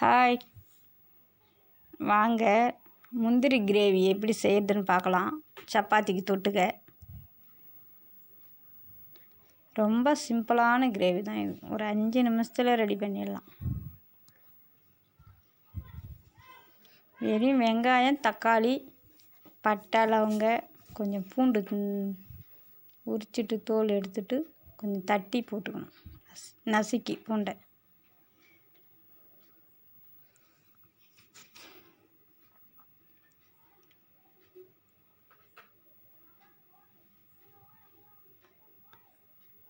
Hi வாங்க. முந்திரி gravy எப்படி செய்கிறதுன்னு பார்க்கலாம். சப்பாத்திக்கு தொட்டுக்க. ரொம்ப சிம்பிளான கிரேவி தான் இது. ஒரு அஞ்சு நிமிஷத்தில் ரெடி பண்ணிடலாம். வெறும் வெங்காயம் தக்காளி பட்டை லவங்க கொஞ்சம் பூண்டு உரிச்சிட்டு தோல் எடுத்துட்டு கொஞ்சம் தட்டி போட்டுக்கணும். நஸ்- நசுக்கி பூண்டை.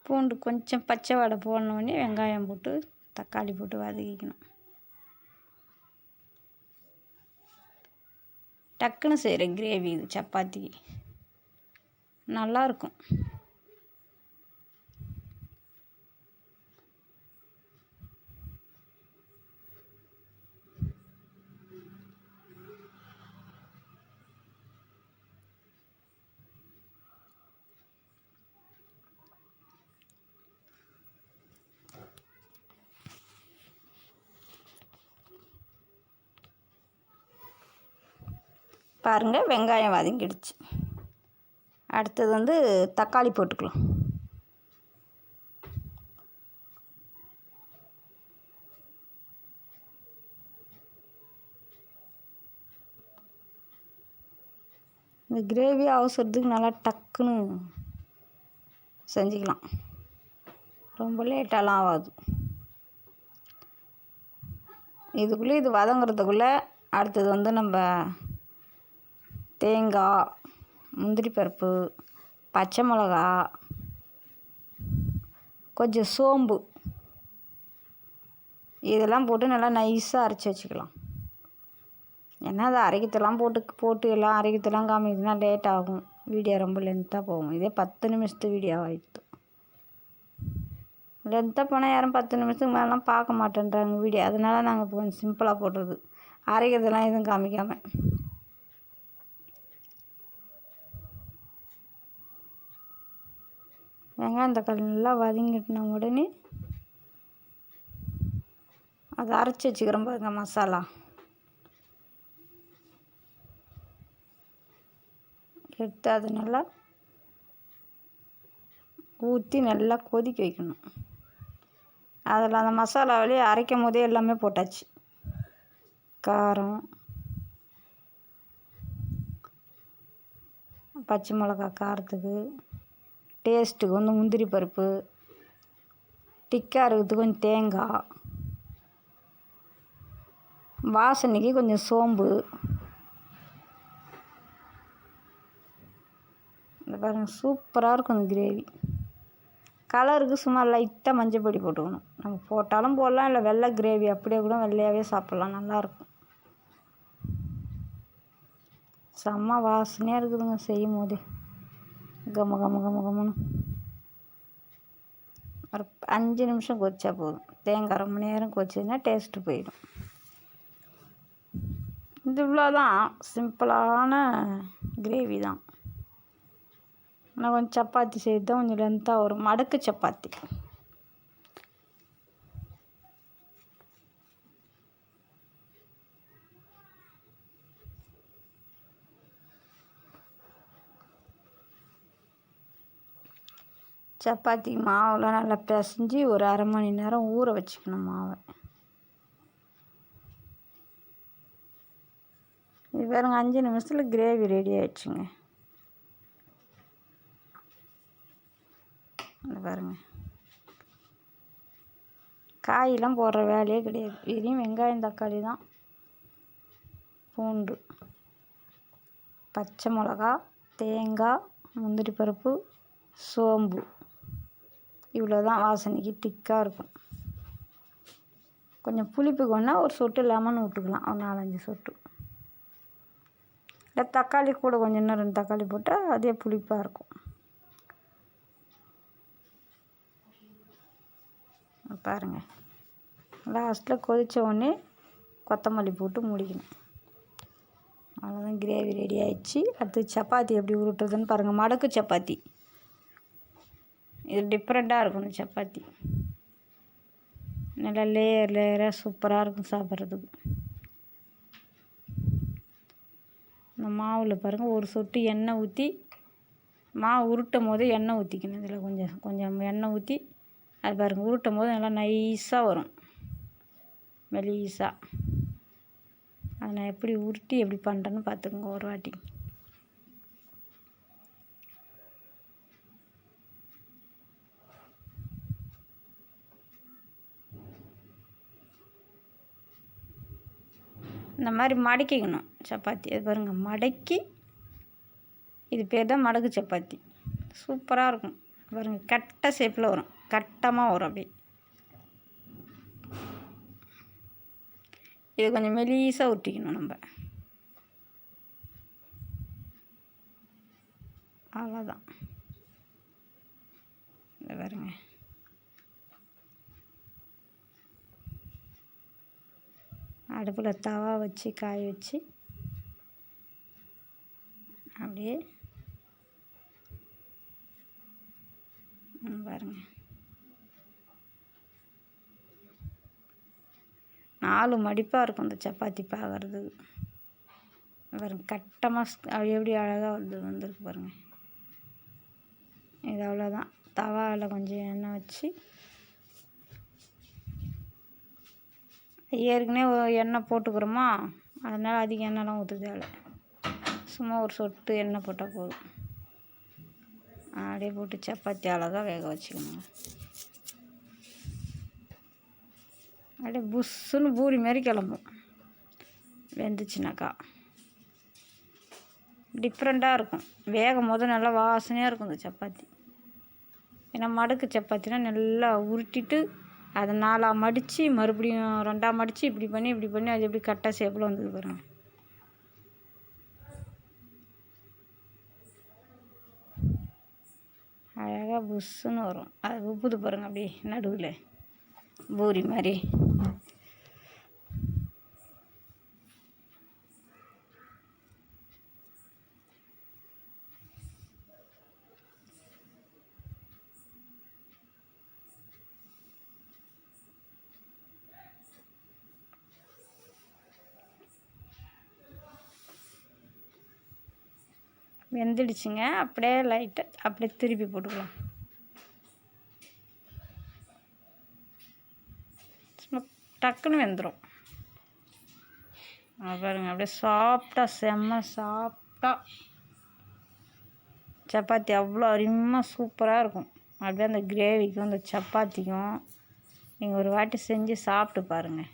பூண்டு கொஞ்சம் பச்சை வடை போடணுன்னே வெங்காயம் போட்டு தக்காளி போட்டு வதக்கிக்கணும். டக்குன்னு செய்கிற கிரேவி இது சப்பாத்திக்கு நல்லாயிருக்கும் பாருங்கள் வெங்காயம் வதங்கிடுச்சு. அடுத்தது வந்து தக்காளி போட்டுக்கலாம். இந்த கிரேவி அவசரத்துக்கு நல்லா டக்குன்னு செஞ்சுக்கலாம். ரொம்ப லேட்டாலாம் ஆகாது. இதுக்குள்ளே இது வதங்குறதுக்குள்ளே அடுத்தது வந்து நம்ம தேங்காய் முந்திரி பருப்பு பச்சை மிளகா கொஞ்சம் சோம்பு. இதெல்லாம் போட்டு நல்லா நைஸாக அரைச்சி வச்சுக்கலாம். ஏன்னா அதை அரைக்கத்தெல்லாம் போட்டு போட்டு எல்லாம் அரைக்கத்தெல்லாம் காமிக்கிறதுனா லேட் ஆகும். வீடியோ ரொம்ப லென்த்தாக போகும். இதே பத்து நிமிஷத்து வீடியோ ஆகிடுது லென்த்தாக போனால் யாரும் பத்து நிமிஷத்துக்கு மேலாம் பார்க்க மாட்டேன்றாங்க வீடியோ. அதனால் நாங்கள் இப்போ கொஞ்சம் சிம்பிளாக போடுறது. அரைக்கிறதெல்லாம் எதுவும் காமிக்காமல் வெங்காயம் தக்காளி நல்லா வதங்கிட்டின உடனே அதை அரைச்சி வச்சுக்கிறோம் பாருங்கள் மசாலா. எடுத்து அதை நல்லா ஊற்றி நல்லா கொதிக்க வைக்கணும். அதில் அந்த மசாலாவிலே அரைக்கும் போதே எல்லாமே போட்டாச்சு. காரம் பச்சை மிளகா காரத்துக்கு டேஸ்ட்டுக்கு வந்து முந்திரி பருப்பு திக்காக இருக்கிறதுக்கு கொஞ்சம் தேங்காய் வாசனைக்கு கொஞ்சம் சோம்பு. இந்த பாருங்கள் சூப்பராக இருக்கும் இந்த கிரேவி. கலருக்கு சும்மா லைட்டாக மஞ்சள் பொடி போட்டுக்கணும். நம்ம போட்டாலும் போடலாம் இல்லை வெள்ளை கிரேவி அப்படியே கூட வெள்ளையாகவே சாப்பிட்லாம் நல்லாயிருக்கும். செம்ம வாசனையாக இருக்குதுங்க செய்யும் போதே கம கம கம கமனு ஒரு அஞ்சு நிமிஷம் கொதிச்சா போதும் தேங்காய் ரொம்ப நேரம் கொச்சதுன்னா டேஸ்ட்டு போயிடும் இது இவ்வளோதான் சிம்பிளான கிரேவி தான் ஆனால் கொஞ்சம் சப்பாத்தி செய்து தான் கொஞ்சம் லென்த்தாக வரும் மடக்கு சப்பாத்தி சப்பாத்தி மாவுலாம் நல்லா பிசைஞ்சு ஒரு அரை மணி நேரம் ஊற வச்சுக்கணும் மாவை. இது பாருங்க அஞ்சு நிமிஷத்தில் கிரேவி ரெடி ஆயிடுச்சுங்க. இது பாருங்க. காயெல்லாம் போடுற வேலையே கிடையாது. வெறும் வெங்காயம் தக்காளி தான். பூண்டு பச்சை மிளகா தேங்காய் முந்திரி பருப்பு சோம்பு. இவ்வளோ தான் வாசனைக்கு திக்காக இருக்கும். கொஞ்சம் புளிப்புக்கு வேணா ஒரு சொட்டு லெமன் விட்டுக்கலாம். ஒரு நாலஞ்சு சொட்டு. இல்லை தக்காளி கூட கொஞ்சம் இன்னும் ரெண்டு தக்காளி போட்டால் அதே புளிப்பாக இருக்கும். பாருங்கள் லாஸ்ட்டில் கொதித்த உடனே கொத்தமல்லி போட்டு முடிக்கணும். அவ்வளோதான் கிரேவி ரெடி ஆயிடுச்சு. அடுத்து சப்பாத்தி எப்படி உருட்டுறதுன்னு பாருங்கள் மடக்கு சப்பாத்தி. இது டிஃப்ரெண்ட்டாக இருக்கும் இந்த சப்பாத்தி. நல்லா லேயர் லேயராக சூப்பராக இருக்கும் சாப்பிட்றதுக்கு. இந்த மாவில் பாருங்கள் ஒரு சொட்டு எண்ணெய் ஊற்றி மாவு உருட்டும் போது எண்ணெய் ஊற்றிக்கணும் இதில் கொஞ்சம் கொஞ்சம் எண்ணெய் ஊற்றி அது பாருங்கள் உருட்டும் போது நல்லா நைஸாக வரும். மெலீஸாக அதை நான் எப்படி உருட்டி எப்படி பண்ணுறேன்னு பார்த்துக்கோங்க ஒரு வாட்டி. இந்த மாதிரி மடக்கிக்கணும். சப்பாத்தி. அது பாருங்கள் மடக்கி இது பேர் தான் மடக்கு சப்பாத்தி. சூப்பராக இருக்கும். பாருங்கள் கட்ட ஷேப்பில் வரும். கட்டமாக வரும் அப்படியே. இது கொஞ்சம் மெலீஸாக ஊற்றிக்கணும் நம்ம. அவ்வளோதான் இந்த பாருங்கள் அடுப்பில் தவா வச்சு காய வச்சு அப்படியே பாருங்கள் பாருங்க. நாலு மடிப்பாக இருக்கும் இந்த சப்பாத்தி பார்க்கறதுக்கு பாருங்க கட்டமாக அப்படி எப்படி அழகாக வந்து வந்திருக்கு பாருங்கள் இது அவ்வளோதான் தவாவில் கொஞ்சம் எண்ணெய் வச்சு ஏற்கனவே எண்ணெய் போட்டுக்கிறோமா? அதனால் அதிக எண்ணெய்லாம் ஊற்ற தேவை சும்மா ஒரு சொட்டு எண்ணெய் போட்டால் போதும். அப்படியே போட்டு சப்பாத்தி அழகாக வேக வச்சுக்கணுங்க அப்படியே புஷ்ஷுன்னு பூரி மாதிரி கிளம்பும். வெந்துச்சுனாக்கா. டிஃப்ரெண்ட்டாக இருக்கும். வேகும் போது நல்லா வாசனையாக இருக்கும் இந்த சப்பாத்தி. ஏன்னா மடக்கு சப்பாத்தினா நல்லா உருட்டிட்டு அதை நாலாக மடித்து மறுபடியும் ரெண்டாக மடித்து இப்படி பண்ணி இப்படி பண்ணி அது எப்படி கரெக்டாக ஷேப்பில் வந்தது பாருங்க. அழகாக புஷ்ஷுன்னு வரும். அது உப்புது பாருங்க அப்படியே நடுவில். பூரி மாதிரி. வெந்துடுச்சுங்க. அப்படியே லைட்டாக அப்படியே திருப்பி போட்டுக்கலாம். சும்மா டக்குன்னு வெந்துடும் பாருங்க அப்படியே சாஃப்டாக செம்ம சாஃப்டாக சப்பாத்தி அவ்வளோ அருமையாக சூப்பராக இருக்கும். அப்படியே அந்த கிரேவிக்கும் அந்த சப்பாத்திக்கும் நீங்கள் ஒரு வாட்டி செஞ்சு சாப்பிட்டு பாருங்கள்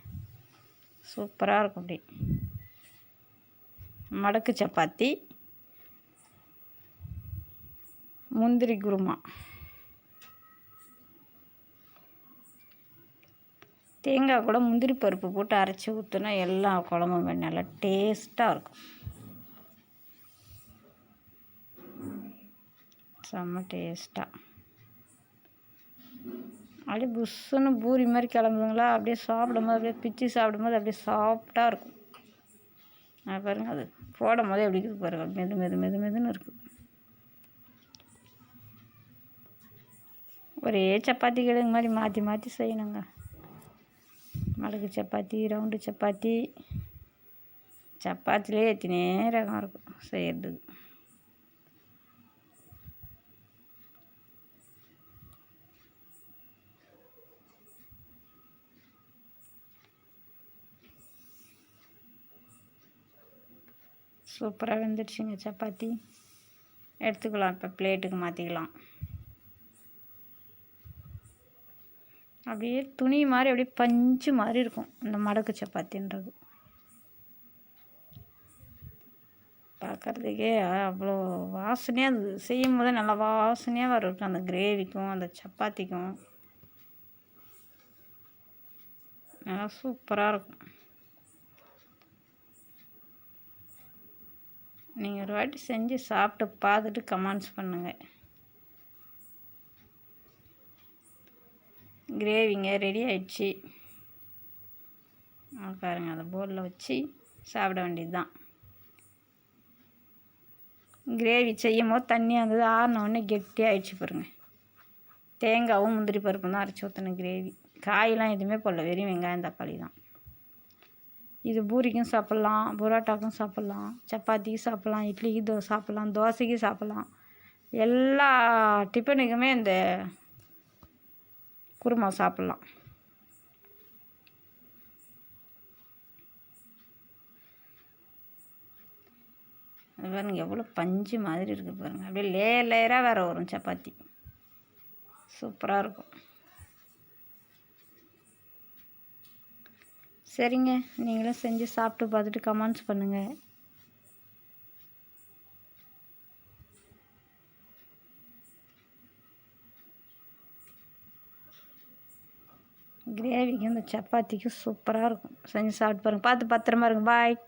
சூப்பராக இருக்கும் அப்படி. மடக்கு சப்பாத்தி. முந்திரி குருமா. தேங்காய் கூட முந்திரி பருப்பு போட்டு அரைச்சி ஊற்றினா எல்லா குழம்புமே நல்லா டேஸ்ட்டாக இருக்கும். செம்ம டேஸ்ட்டாக அப்படியே புஷ்ஷுன்னு பூரி மாதிரி கிளம்புதுங்களா அப்படியே சாப்பிடும்போது அப்படியே பிச்சு சாப்பிடும்போது அப்படியே சாஃப்டாக இருக்கும். பாருங்கள் அது போடும் போதே எப்படி இருக்குது மெது மெது மெது மெதுன்னு இருக்குது ஒரே சப்பாத்தி கிழங்கு மாதிரி மாற்றி மாற்றி செய்யணுங்க. மிளகு சப்பாத்தி ரவுண்டு சப்பாத்தி சப்பாத்திலே எத்தனை ரகம் இருக்கும் செய்கிறதுக்கு சூப்பராக வெந்துடுச்சுங்க சப்பாத்தி. எடுத்துக்கலாம் இப்போ பிளேட்டுக்கு மாற்றிக்கலாம் அப்படியே துணி மாதிரி அப்படியே பஞ்சு மாதிரி இருக்கும். இந்த மடக்கு சப்பாத்தின்றது. பார்க்குறதுக்கே அவ்வளோ வாசனையாக இருந்தது. செய்யும் போதே நல்லா வாசனையாக வரும் அந்த கிரேவிக்கும் அந்த சப்பாத்திக்கும். நல்லா சூப்பராக இருக்கும். நீங்கள் ஒரு வாட்டி செஞ்சு சாப்பிட்டு பார்த்துட்டு கமெண்ட்ஸ் பண்ணுங்கள் கிரேவிங்க ரெடி ஆயிடுச்சு. பாருங்க அதை போலில் வச்சு சாப்பிட வேண்டியது தான் கிரேவி செய்யும் போது தண்ணியாக இருந்தது ஆறினோடனே கெட்டியாகிடுச்சு பாருங்க. தேங்காவும் முந்திரி பருப்பும் தான் அரைச்சி ஊற்றின கிரேவி. காயெலாம் எதுவுமே போடல வெறும் வெங்காயம் தக்காளி தான். இது பூரிக்கும் சாப்பிட்லாம் புரோட்டாக்கும் சாப்பிட்லாம் சப்பாத்திக்கும் சாப்பிட்லாம் இட்லிக்கு தோ சாப்பிட்லாம் தோசைக்கு சாப்பிட்லாம். எல்லா டிஃபனுக்குமே இந்த குருமா சாப்பிட்லாம். அது பாருங்க எவ்வளோ பஞ்சு மாதிரி இருக்குது பாருங்கள் அப்படியே லேயர் லேயராக வேறு வரும் சப்பாத்தி. சூப்பராக இருக்கும். சரிங்க நீங்களும் செஞ்சு சாப்பிட்டு பார்த்துட்டு கமெண்ட்ஸ் பண்ணுங்கள் சப்பாத்திக்கும் சூப்பராக இருக்கும். செஞ்சு சாப்பிட்டு பாருங்கள் பார்த்து பத்திரமா இருங்க. பாய்